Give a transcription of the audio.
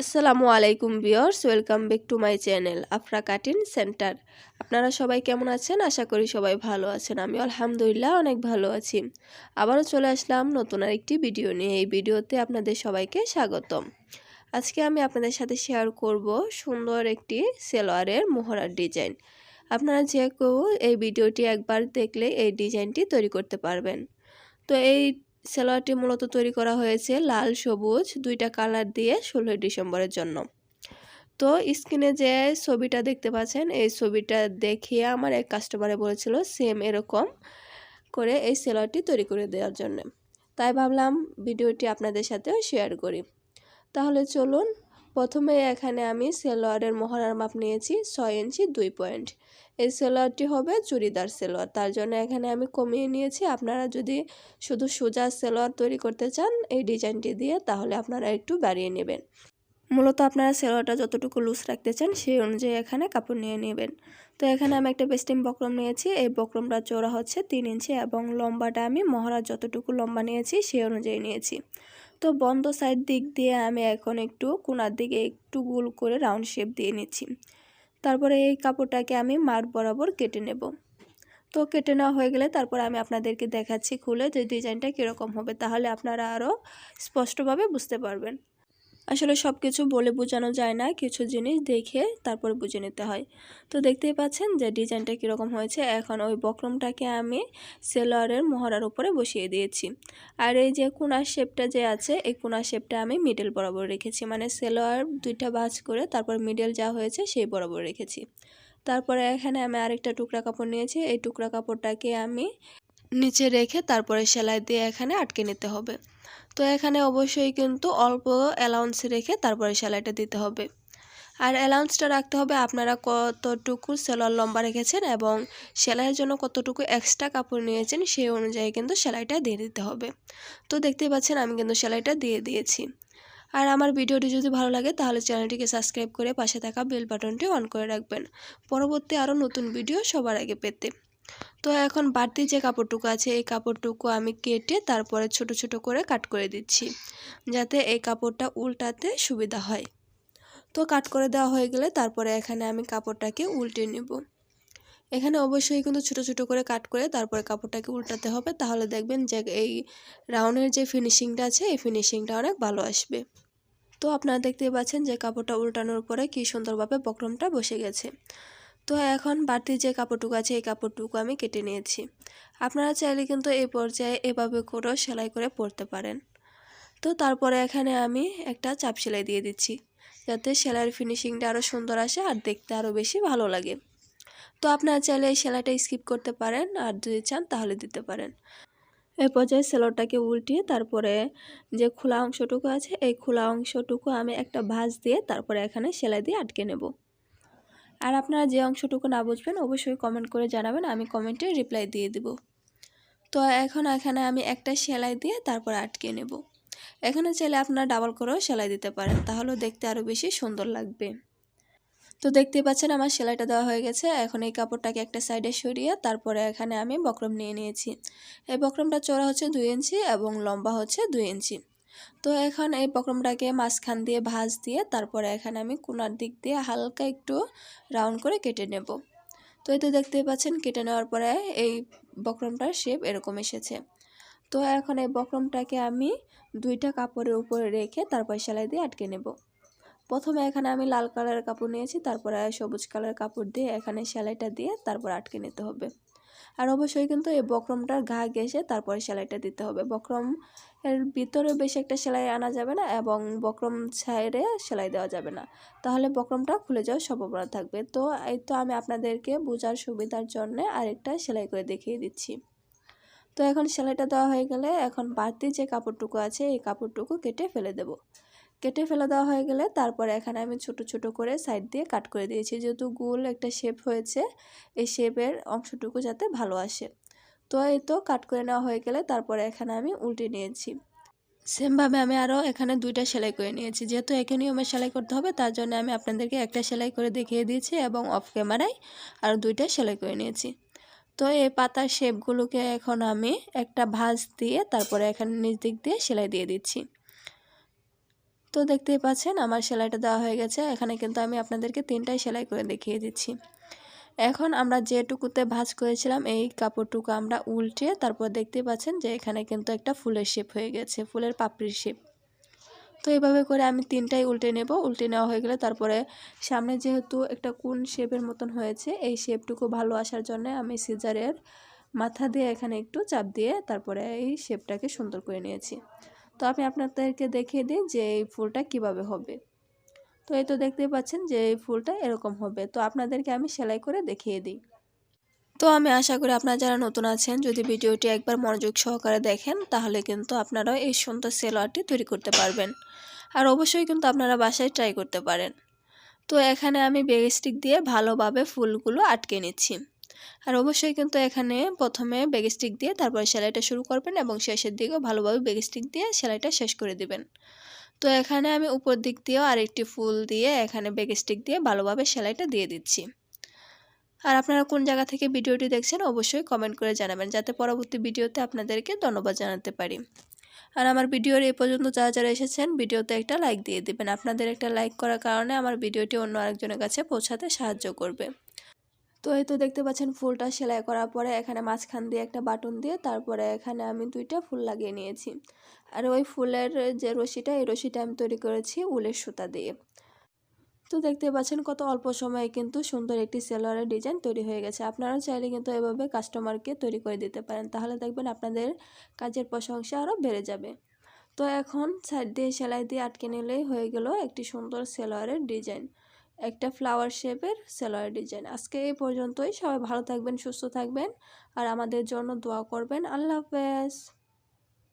আসসালামু আলাইকুম viewers, welcome back to my channel Afra cutting centre. আপনারা সবাই কেমন আছেন? আশা করি সবাই ভালো আছেন। আমি আলহামদুলিল্লাহ অনেক ভালো আছি। আবারও চলে আসলাম নতুন আরেকটি ভিডিও নিয়ে। এই ভিডিওতে আপনাদের সবাইকে স্বাগতম। আজকে আমি আপনাদের সাথে শেয়ার করব সুন্দর একটি সেলোয়ারের মোহরার ডিজাইন। আপনারা যে কেউ এই ভিডিওটি একবার দেখলে এই ডিজাইনটি তৈরি করতে পারবেন। তো এই সালোয়ারটি মূলত তৈরি করা হয়েছে লাল, সবুজ, দুইটা কালার দিয়ে ষোলোই ডিসেম্বরের জন্য। তো স্ক্রিনে যে ছবিটা দেখতে পাচ্ছেন, এই ছবিটা দেখিয়ে আমার এক কাস্টমারে বলেছিল সেম এরকম করে এই সেলোয়ারটি তৈরি করে দেওয়ার জন্য। তাই ভাবলাম ভিডিওটি আপনাদের সাথেও শেয়ার করি। তাহলে চলুন প্রথমে এখানে আমি সেলোয়ারের মহড়ার মাপ নিয়েছি ছয় ইঞ্চি দুই পয়েন্ট। এই সেলোয়ারটি হবে চুড়িদার সেলোয়ার। তার জন্য এখানে আমি কমিয়ে নিয়েছি। আপনারা যদি শুধু সোজা সেলোয়ার তৈরি করতে চান এই ডিজাইনটি দিয়ে, তাহলে আপনারা একটু বাড়িয়ে নেবেন। মূলত আপনারা সেলোয়ারটা যতটুকু লুজ রাখতে চান, সেই অনুযায়ী এখানে কাপড় নিয়ে নেবেন। তো এখানে আমি একটা বেস্টিম বক্রম নিয়েছি। এই বক্রমটা চওড়া হচ্ছে তিন ইঞ্চি এবং লম্বাটা আমি মহড়া যতটুকু লম্বা নিয়েছি, সেই অনুযায়ী নিয়েছি। তো বন্ধ সাইড দিক দিয়ে আমি এখন একটু কোনার দিকে একটু গোল করে রাউন্ড শেপ দিয়ে নিচ্ছি। তারপরে এই কাপড়টাকে আমি মার বরাবর কেটে নেব। তো কেটে নেওয়া হয়ে গেলে তারপর আমি আপনাদেরকে দেখাচ্ছি খুলে যে ডিজাইনটা কীরকম হবে, তাহলে আপনারা আরও স্পষ্টভাবে বুঝতে পারবেন। আসলে সব কিছু বলে বোঝানো যায় না, কিছু জিনিস দেখে তারপর বুঝে নিতে হয়। তো দেখতেই পাচ্ছেন যে ডিজাইনটা কীরকম হয়েছে। এখন ওই বক্রমটাকে আমি সেলোয়ারের মোহরার উপরে বসিয়ে দিয়েছি। আর এই যে কোনার শেপটা যে আছে, এই কোনার শেপটা আমি মিডল বরাবর রেখেছি। মানে সেলোয়ার দুইটা বাজ করে তারপর মিডল যা হয়েছে সেই বরাবর রেখেছি। তারপরে এখানে আমি আরেকটা টুকরা কাপড় নিয়েছি। এই টুকরা কাপড়টাকে আমি নিচে রেখে তারপরে সেলাই দিয়ে এখানে আটকে নিতে হবে। তো এখানে অবশ্যই কিন্তু অল্প অ্যালাউন্স রেখে তারপরে সেলাইটা দিতে হবে। আর অ্যালাউন্সটা রাখতে হবে আপনারা কতটুকু সেলার লম্বা রেখেছেন এবং সেলাইয়ের জন্য কতটুকু এক্সট্রা কাপড় নিয়েছেন সেই অনুযায়ী কিন্তু সেলাইটা দিয়ে দিতে হবে। তো দেখতেই পাচ্ছেন আমি কিন্তু সেলাইটা দিয়ে দিয়েছি। আর আমার ভিডিওটি যদি ভালো লাগে তাহলে চ্যানেলটিকে সাবস্ক্রাইব করে পাশে থাকা বেল বাটনটি অন করে রাখবেন। পরবর্তী আরও নতুন ভিডিও সবার আগে পেতে। তো এখন বাড়তি যে কাপড়টুকু আছে, এই কাপড়টুকু আমি কেটে তারপরে ছোট ছোট করে কাট করে দিচ্ছি, যাতে এই কাপড়টা উল্টাতে সুবিধা হয়। তো কাট করে দেওয়া হয়ে গেলে তারপরে এখানে আমি কাপড়টাকে উল্টে নেব। এখানে অবশ্যই কিন্তু ছোট ছোট করে কাট করে তারপরে কাপড়টাকে উল্টাতে হবে, তাহলে দেখবেন যে এই রাউন্ডের যে ফিনিশিংটা আছে, এই ফিনিশিংটা অনেক ভালো আসবে। তো আপনারা দেখতেই পাচ্ছেন যে কাপড়টা উল্টানোর পরে কী সুন্দরভাবে বক্রমটা বসে গেছে। তো এখন বাড়তি যে কাপড়টুকু আছে, এই কাপড়টুকু আমি কেটে নিয়েছি। আপনারা চাইলে কিন্তু এই পর্যায়ে এভাবে করেও সেলাই করে পরতে পারেন। তো তারপরে এখানে আমি একটা চাপ সেলাই দিয়ে দিচ্ছি, যাতে সেলাইয়ের ফিনিশিংটা আরও সুন্দর আসে আর দেখতে আরও বেশি ভালো লাগে। তো আপনারা চাইলে এই সেলাইটা স্কিপ করতে পারেন আর যদি চান তাহলে দিতে পারেন। এই পর্যায়ে সেলোটাকে উল্টিয়ে তারপরে যে খোলা অংশটুকু আছে, এই খোলা অংশটুকু আমি একটা ভাঁজ দিয়ে তারপরে এখানে সেলাই দিয়ে আটকে নেব। আর আপনারা যে অংশটুকু না বুঝবেন, অবশ্যই কমেন্ট করে জানাবেন, আমি কমেন্টে রিপ্লাই দিয়ে দেব। তো এখন এখানে আমি একটা সেলাই দিয়ে তারপর আটকে নেব। এখানে চাইলে আপনারা ডাবল করেও সেলাই দিতে পারেন, তাহলেও দেখতে আরও বেশি সুন্দর লাগবে। তো দেখতে পাচ্ছেন আমার সেলাইটা দেওয়া হয়ে গেছে, এখন এই কাপড়টাকে একটা সাইডে সরিয়ে তারপরে এখানে আমি বক্রম নিয়ে নিয়েছি। এই বক্রমটা চড়া হচ্ছে দুই ইঞ্চি এবং লম্বা হচ্ছে দুই ইঞ্চি। তো এখন এই বক্রমটাকে মাঝখান দিয়ে ভাজ দিয়ে তারপরে এখানে আমি কোনার দিক দিয়ে হালকা একটু রাউন্ড করে কেটে নেব। তো এই তো দেখতেই পাচ্ছেন, কেটে নেওয়ার পরে এই বক্রমটার শেপ এরকম এসেছে। তো এখন এই বক্রমটাকে আমি দুইটা কাপড়ের উপরে রেখে তারপর সেলাই দিয়ে আটকে নেব। প্রথমে এখানে আমি লাল কালারের কাপড় নিয়েছি, তারপরে সবুজ কালারের কাপড় দিয়ে এখানে সেলাইটা দিয়ে তারপর আটকে নিতে হবে। আর অবশ্যই কিন্তু এই বক্রমটার ঘা ঘেসে তারপরে সেলাইটা দিতে হবে। বক্রম এর ভিতরে বেশি একটা সেলাই আনা যাবে না এবং বক্রম ছাইড়ে সেলাই দেওয়া যাবে না। তাহলে বক্রমটা খুলে যাওয়ার সম্ভাবনা থাকবে। তো এই তো আমি আপনাদেরকে বোঝার সুবিধার জন্য আরেকটা সেলাই করে দেখিয়ে দিচ্ছি। তো এখন সেলাইটা দেওয়া হয়ে গেলে এখন বাড়তি যে কাপড়টুকু আছে, এই কাপড়টুকু কেটে ফেলে দেব। কেটে ফেলে দেওয়া হয়ে গেলে তারপরে এখানে আমি ছোট ছোট করে সাইড দিয়ে কাট করে দিয়েছি। যেহেতু গোল একটা শেপ হয়েছে, এই শেপের অংশটুকু যাতে ভালো আসে। তো এই তো কাট করে নেওয়া হয়ে গেলে তারপরে এখানে আমি উল্টে নিয়েছি। সেমভাবে আমি আরও এখানে দুইটা সেলাই করে নিয়েছি। যেহেতু একই নিয়মে সেলাই করতে হবে, তার জন্য আমি আপনাদেরকে একটা সেলাই করে দেখিয়ে দিয়েছি এবং অফ ক্যামেরায় আরও দুইটা সেলাই করে নিয়েছি। তো এই পাতার শেপগুলোকে এখন আমি একটা ভাঁজ দিয়ে তারপরে এখানে নিচ দিক দিয়ে সেলাই দিয়ে দিচ্ছি। তো দেখতেই পাচ্ছেন আমার সেলাইটা দেওয়া হয়ে গেছে। এখানে কিন্তু আমি আপনাদেরকে তিনটাই সেলাই করে দেখিয়ে দিচ্ছি। এখন আমরা যেটুকুতে ভাঁজ করেছিলাম, এই কাপড়টুকু আমরা উল্টে তারপর দেখতেই পাচ্ছেন যে এখানে কিন্তু একটা ফুলের শেপ হয়ে গেছে, ফুলের পাপড়ির শেপ। তো এইভাবে করে আমি তিনটাই উল্টে নেব। উল্টে নেওয়া হয়ে গেলে তারপরে সামনে যেহেতু একটা কোন শেপের মতন হয়েছে, এই শেপটুকু ভালো আসার জন্য আমি সিজারের মাথা দিয়ে এখানে একটু চাপ দিয়ে তারপরে এই শেপটাকে সুন্দর করে নিয়েছি। তো আমি আপনাদেরকে দেখিয়ে দিই যে এই ফুলটা কীভাবে হবে। তো এই তো দেখতেই পাচ্ছেন যে এই ফুলটা এরকম হবে। তো আপনাদেরকে আমি সেলাই করে দেখিয়ে দিই। তো আমি আশা করি আপনারা যারা নতুন আছেন, যদি ভিডিওটি একবার মনোযোগ সহকারে দেখেন, তাহলে কিন্তু আপনারাও এই সুন্দর সেলোয়ারটি তৈরি করতে পারবেন। আর অবশ্যই কিন্তু আপনারা বাসায় ট্রাই করতে পারেন। তো এখানে আমি বেগস্টিক দিয়ে ভালোভাবে ফুলগুলো আটকে নিচ্ছি। আর অবশ্যই কিন্তু এখানে প্রথমে বেগ স্টিক দিয়ে তারপরে সেলাইটা শুরু করবেন এবং শেষের দিকেও ভালোভাবে বেগ স্টিক দিয়ে সেলাইটা শেষ করে দিবেন। তো এখানে আমি উপর দিক দিয়েও আরেকটি ফুল দিয়ে এখানে বেগ স্টিক দিয়ে ভালোভাবে সেলাইটা দিয়ে দিচ্ছি। আর আপনারা কোন জায়গা থেকে ভিডিওটি দেখছেন অবশ্যই কমেন্ট করে জানাবেন যাতে পরবর্তী ভিডিওতে আপনাদেরকে ধন্যবাদ জানাতে পারি। আর আমার ভিডিওর এই পর্যন্ত যারা যারা এসেছেন ভিডিওতে একটা লাইক দিয়ে দিবেন। আপনাদের একটা লাইক করার কারণে আমার ভিডিওটি অন্য আরেকজনের কাছে পৌঁছাতে সাহায্য করবে। তো এই তো দেখতে পাচ্ছেন ফুলটা সেলাই করার পরে এখানে মাঝখান দিয়ে একটা বাটন দিয়ে তারপরে এখানে আমি দুইটা ফুল লাগিয়ে নিয়েছি। আর ওই ফুলের যে রশিটা, এই রশিটা আমি তৈরি করেছি উলের সুতা দিয়ে। তো দেখতে পাচ্ছেন কত অল্প সময়ে কিন্তু সুন্দর একটি সেলোয়ারের ডিজাইন তৈরি হয়ে গেছে। আপনারাও চাইলে কিন্তু এভাবে কাস্টমারকে তৈরি করে দিতে পারেন। তাহলে দেখবেন আপনাদের কাজের প্রশংসা আরও বেড়ে যাবে। তো এখন সাইড দিয়ে সেলাই দিয়ে আটকে নিলেই হয়ে গেল একটি সুন্দর সেলোয়ারের ডিজাইন। একটা ফ্লাওয়ার শেপের সেলোয়ার ডিজাইন আজকে এই পর্যন্তই। সবাই ভালো থাকবেন, সুস্থ থাকবেন। আর আমাদের জন্য দোয়া করবেন। আল্লাহ হাফেজ।